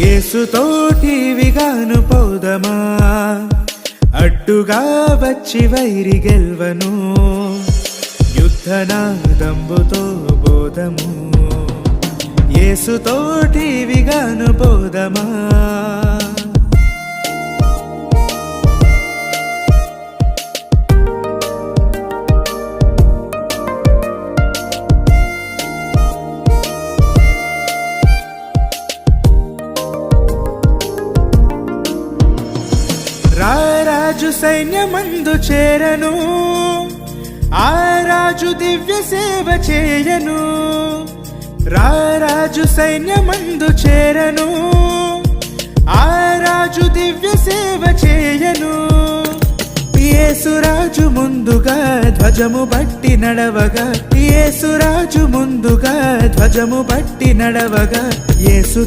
ఏసుతోటి విగాను పోదమా? అడ్డుగా వచ్చి వైరి గెల్వను. యుద్ధనాదంబుతో బోధము. ఏసుతోటి విగాను బోధమా రారాజు సైన్యమందు చేరను. ఆ రాజు దివ్య సేవ చేయను. రారాజు సైన్యమందు చేరను. ఆ రాజు దివ్య సేవ చేయను. యేసురాజు ముందుగా ధ్వజము బట్టి నడవగా. యేసురాజు ముందుగా ధ్వజము బట్టి నడవగా. యేసు